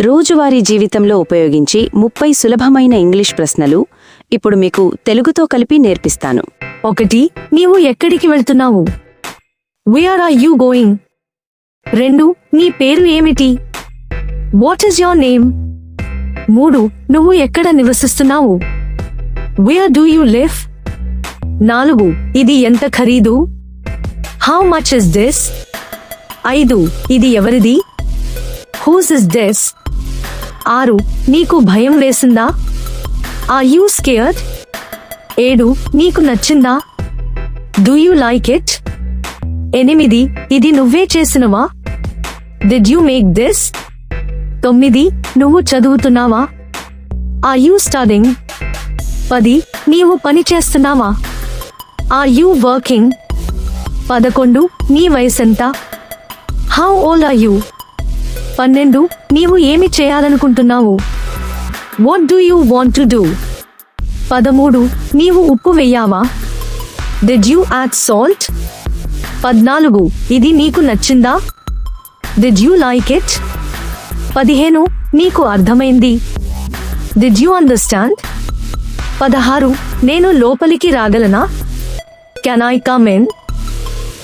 రోజువారీ జీవితంలో ఉపయోగించి ముప్పై సులభమైన ఇంగ్లీష్ ప్రశ్నలు ఇప్పుడు మీకు తెలుగుతో కలిపి నేర్పిస్తాను. ఒకటి నీవు ఎక్కడికి వెళ్తున్నావు? వేర్ ఆర్ యూ గోయింగ్ రెండు నీ పేరు ఏమిటి? వాట్ ఈస్ యోర్ నేమ్ మూడు నువ్వు ఎక్కడ నివసిస్తున్నావు? వేర్ డూ యూ లివ్ నాలుగు ఇది ఎంత ఖరీదు? హౌ మచ్ ఇస్ దిస్ ఐదు ఇది ఎవరిది? హూస్ ఇస్ దిస్ ఆరు నీకు భయం వేసిందా? Are you scare? ఏడు నీకు నచ్చిందా? Do you like it? ఎనిమిది ఇది నువ్వే చేసినవా? Did you make this? తొమ్మిది నువ్వు చదువుతున్నావా? Are you studying? పది నీవు పని చేస్తున్నావా? Are you working? పదకొండు నీ వయసెంత? How old are you? పన్నెండు? నీవు ఏమి చేయాలనుకుంటున్నావు? What do you want to do పదమూడు నీవు ఉప్పు వెయ్యావా డిడ్ యూ యాడ్ సాల్ట్ పద్నాలుగు ఇది నీకు నచ్చిందా? డిడ్ యూ లైక్ ఇట్ పదిహేను నీకు అర్థమైంది? డిడ్ యూ అండర్స్టాండ్ పదహారు నేను లోపలికి రాగలనా? కెన్ ఐ కమ్ ఇన్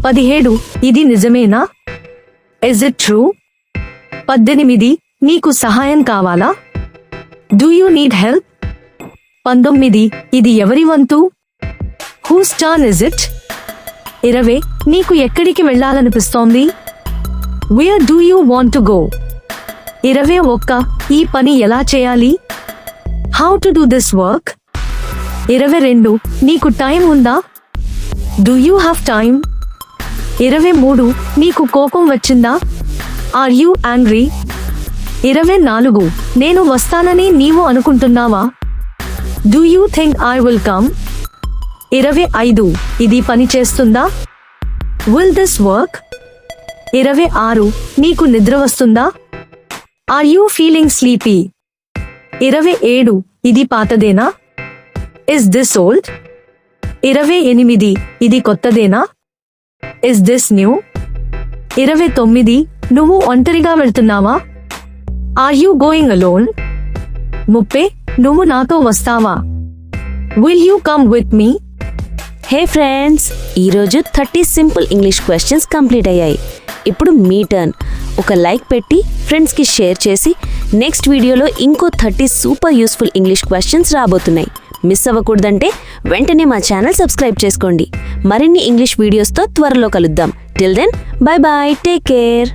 పదిహేడు ఇది నిజమేనా? ఇజ్ ఇట్ ట్రూ పద్దెనిమిది నీకు సహాయం కావాలా? డూ యూ నీడ్ హెల్ప్ పంతొమ్మిది ఇది ఎవరి వంతు? హూస్ టర్న్ ఇస్ ఇట్ ఇరవై నీకు ఎక్కడికి వెళ్ళాలనిపిస్తోంది? Where do you want to go ఇరవై ఒక్క ఈ పని ఎలా చేయాలి? How to do this work ఇరవై రెండు నీకు టైం ఉందా? డూ యూ హ్యావ్ టైం ఇరవై మూడు నీకు కోపం వచ్చిందా? Are you angry? ఇరవై నాలుగు. నేను వస్తానని నీవు అనుకుంటున్నావా? Do you think I will come? ఇరవై ఐదు. ఇది పని చేస్తుందా? Will this work? ఇరవై ఆరు. నీకు నిద్ర వస్తుందా? Are you feeling sleepy? ఇరవై ఏడు. ఇది పాతదేనా? Is this old? ఇరవై ఎనిమిది. ఇది కొత్తదేనా? Is this new? ఇరవై తొమ్మిది. నువ్వు ఒంటరిగా వెళ్తున్నావా? ఆర్ యూ గోయింగ్ అలోన్ ముప్పై నువ్వు నాతో వస్తావా? Will you come with me hey friends ఈరోజు thirty simple English questions complete అయ్యాయి. ఇప్పుడు మీ టర్న్ ఒక లైక్ పెట్టి ఫ్రెండ్స్కి షేర్ చేసి నెక్స్ట్ వీడియోలో ఇంకో thirty super useful English questions రాబోతున్నాయి. మిస్ అవ్వకూడదంటే వెంటనే మా ఛానల్ సబ్స్క్రైబ్ చేసుకోండి. మరిన్ని ఇంగ్లీష్ వీడియోస్తో త్వరలో కలుద్దాం. Till then bye bye take care